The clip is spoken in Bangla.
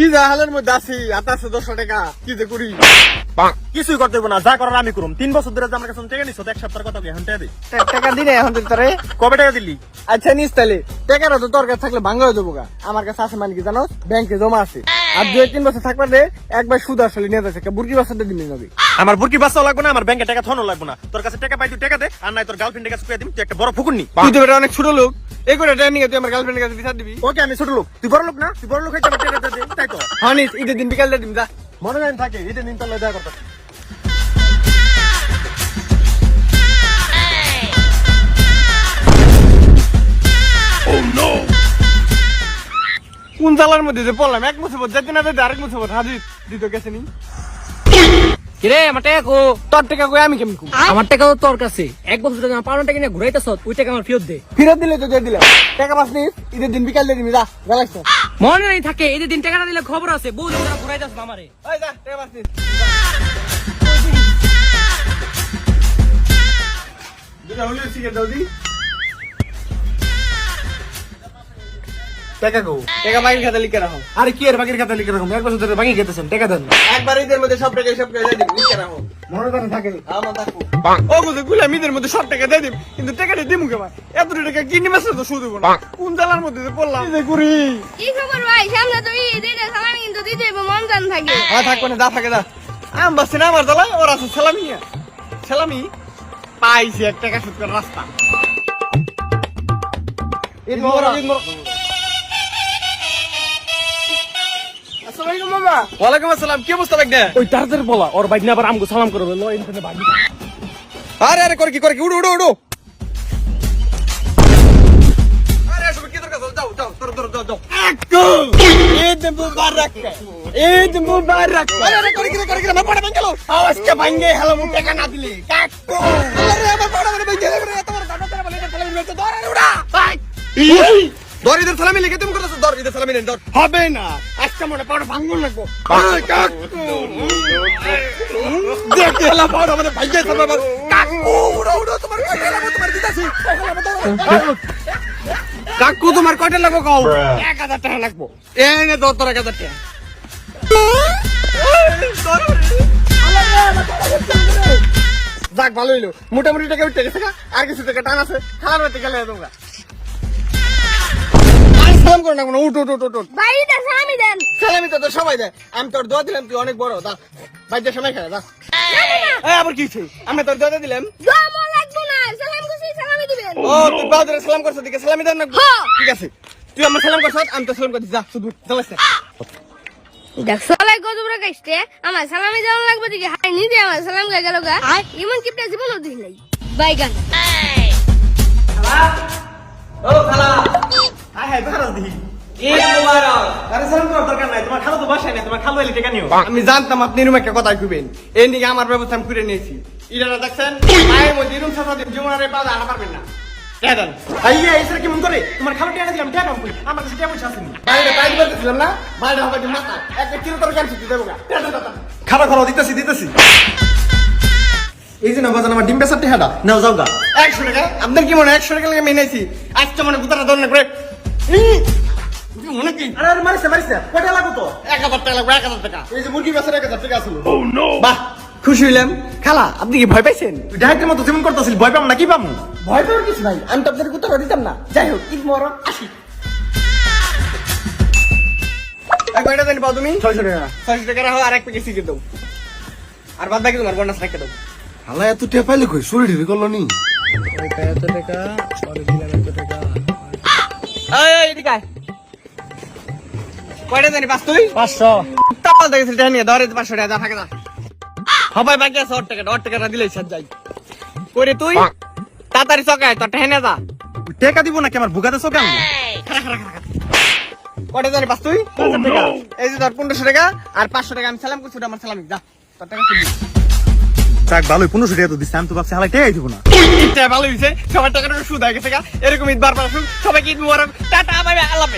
কি যা হালের মধ্যে আছি আতাশে দশশো টাকা কি যে করি? কিছুই করতে না যা করার আমি করুম। তিন বছর ধরে যে আমার কাছে টাকা নিছো এক সপ্তাহের কথা এখন টাকা দিই টাকা এখন তোরে? কবে টাকা দিলি? আচ্ছা নিস তাহলে টাকাটা তো দরকার থাকলে ভাঙ্গা হয়ে যাব গা। আমার কাছে আছে মানে কি জানো ব্যাংকে জমা আছে। আর দু তিন বছর থাকবার দে একবার সুদ আসলে নিয়ে যাচ্ছে বুরকি বাসাতে দিন যাবে আমার বুরকি বাচ্চাও লাগবে না আমার ব্যাংকে টাকা থনো লাগবে না। তোর কাছে টাকা পাই তুই টাকা দে আর নাই তোর গার্লফ্রেন্ডের কাছে দিবি তুই একটা বড় ফুকুর নি। তুই তো বেটা অনেক ছোট লোক। এই করে নিয়ে তুই আমার গার্লফ্রেন্ডের কাছে বিচার দিবি? ওকে আমি ছোট লোক। তুই বড় লোক না? তুই বড় লোক টাকা দে তাই তো? হ্যাঁ ঈদের দিন বিকাল দিয়ে দিন যা। মনে হয় থাকে এটা তাহলে দেখা করতে। কোন জালার মধ্যে যে পড়লাম? এক মুসিবত যেতে না যেতে আরেক মুসিবত। হাজির দিত গেছে নি। কিরে আমার টাকা কো? তোর টাকা কই আমি কেমন কম? আমার টাকা তো তোর কাছে। এক বছর ধরে পাওনা টাকা নিয়ে ঘুরাইতেছ ওই টাকা আমার ফেরত দে। ফেরত দিলে তো দিয়ে দিলাম। টাকা পাস ঈদের দিন বিকাল দিবি যা জ্বালাইছ মনে নেই থাকে এই যে দিন টাকাটা দিলে খবর আছে দিন ধরে ঘুরাইতেছ আমারে। ওই যা টাকা পাস নিস দুটা হলে সিগারেট দাও দি। টাকা গো টাকা বাকি খাতা লিখে রাখো। আরে কি এর বাকির খাতা লিখে রাখুন এক বছর ধরে বাকি খেতেছেন টাকা দেন একবার ঈদের মধ্যে সব টাকা সব টাকা দিয়ে লিখে রাখো। মনে করে থাকে? আমার থাকব। ও গুলো গুলাম ঈদের মধ্যে সব টাকা দিয়ে দিবি কিন্তু টাকাটা দিমু কে ভাই? এত টাকা কিনে বেসে তো শুধু না। কোন জালার মধ্যে যে পড়লাম? কি করি। কি খবর ভাই? সামনে তো ঈদ ঈদের সালামি কিন্তু দিতে হইবো মন জান থাকে। হ্যাঁ থাকব না যা থাকে যা। আম বাসছে না আমার জ্বালা ওর আছে সালামি। সালামি? পাইছি এক টাকা সুদ রাস্তা। ঈদ মোবারক। ঈদ মোবারক। ওয়ালাইকুম আসসালাম কি অবস্থা লাগবে ওই তাড়াতাড়ি বলা ওর বাইক আবার আমগো সালাম করবে ল ইন্টারনেট বাইক আরে আরে করে কি করে কি? উড়ো উড়ো উড়ো। আরে এসব কি দরকার? যাও যাও তোর তোর যাও যাও। ঈদ মুবারক। ঈদ মুবারক। আরে আরে করে কি করে কি আমার পড়া ভাঙ গেল। আওয়াজ কে ভাঙে হেলো মু টাকা দিলে। কাকু আরে আমার পড়া গেল রে তোমার দাদা তারা বলে এটা সালামি মেতে দর আরে উড়া। ভাই। দর ঈদের সালামি লিখে তুমি করতেছো? দর ঈদের সালামি নেন দর হবে না। মনে ভাঙুন লাগবো। মানে কাকু! উড়ো উড়ো তোমার কয়টা লাগবো তোমার দিতাছি কাকু তোমার কয়টা লাগবে কও? এক হাজার টাকা লাগবো। এনে দর তোর এক হাজার টাকা। যাক ভালো হইল। মোটামুটি টাকা উঠতে গেছে। আর কিছু টাকা টান আছে। খাওয়ার বাড়িতে গেলে তোমরা সালাম করো না কোনো উঠ উঠ উঠ উঠ, সালামি দেন। সালামি তো তোর সবাই দেয়। আমি তোর দোয়া দিলাম তুই অনেক বড় দা বাইদের সময় খেলে দা এই আবার কি? আমি তোর দোয়া দিলাম। দোয়া মন লাগবো না সালাম করছি সালামি দিবেন। ও তুই বাহাদুর সালাম করছ দিকে সালামি দেন না হ্যাঁ। ঠিক আছে। তুই আমার সালাম করছ আমি তো সালাম করছি যা শুধু আমার সালামি দেওয়া লাগবে দিকে হাই নি দিয়ে আমার সালাম গায়ে গেল গা। ইমন কিপটা জীবনও দিই নাই। বাইগান ও খালা হাই হাই দি। নিও। আমি জানতাম আপনি এরকম একটা কথা কইবেন। এই নিয়ে আমার ব্যবস্থা আমি করে নিয়েছি। ইরারা দেখছেন? মায়ের মধ্যে এরকম সাথে জীবন আর আনা পারবেন না। কে আইয়া এই কেমন করে? তোমার খালা টাকা দিলাম টাকা কই আমার কাছে টাকা আছে নি। বাইরে বাইরে করতেছিলাম না? বাইরে হবে মাথা একটা কিলো তোর দেবো দিতেছি দিতেছি। এই যে না বাজান আমার ডিম বেসার টেহাটা নাও যাও গা। একশো টাকা। আপনার কি মনে হয় একশো টাকা লাগে মেনেছি আজকে মনে গুতারা করে আরে মারিস মারিস এক হাজার টাকা লাগবে এক হাজার টাকা। এই যে মুরগি বেচার এক হাজার টাকা ছিল বাহ খুশি হইলাম। খালা আপনি কি ভয় পাইছেন? তুই ডাইরেক্টের মতো যেমন করতেছিস ভয় পাম না কি পামু ভয় পাওয়ার কিছু নাই আমি তো আপনাদের গুতারা দিতাম না। যাই হোক ঈদ মরম আসি। কয়টা জানি পাও তুমি? ছয়শো টাকা। ছয়শো টাকা রাখো আর এক প্যাকেট সিগারেট দাও। আর বাদ বাকি তোমার বোনাস রেখে দাও। হালা এত টেপ পাইলে কই? শরীর ঢিরে করল নি? এদিকে আয়। কয়টা জানি পাস তুই? পাঁচশো। তাপাল দেখেছিস এটা নিয়ে ধরে পাঁচশো টাকা থাকে যা। সবাই বাকি আছে ওর টাকা ওর টাকা দিলেই সাত যাই। করে তুই তাড়াতাড়ি চকায় তোর টেনে যা। টাকা দিব নাকি আমার বুকাতে চোখে আমি কয়টা জানি পাস তুই? এই যে ধর পনেরোশো টাকা আর পাঁচশো টাকা আমি সালাম করছি আমার সালামি যা। তোর টাকা যাক ভালোই পনেরোশো টাকা তো দিচ্ছে, আমি তো ভাবছি হালাই টাকাই দিব না। ভালো হয়েছে সবার টাকাটা সুদ হয়ে গেছে। এরকম ঈদ বারবার সবাইকে ঈদ মুবারক। টাটা আল্লাহ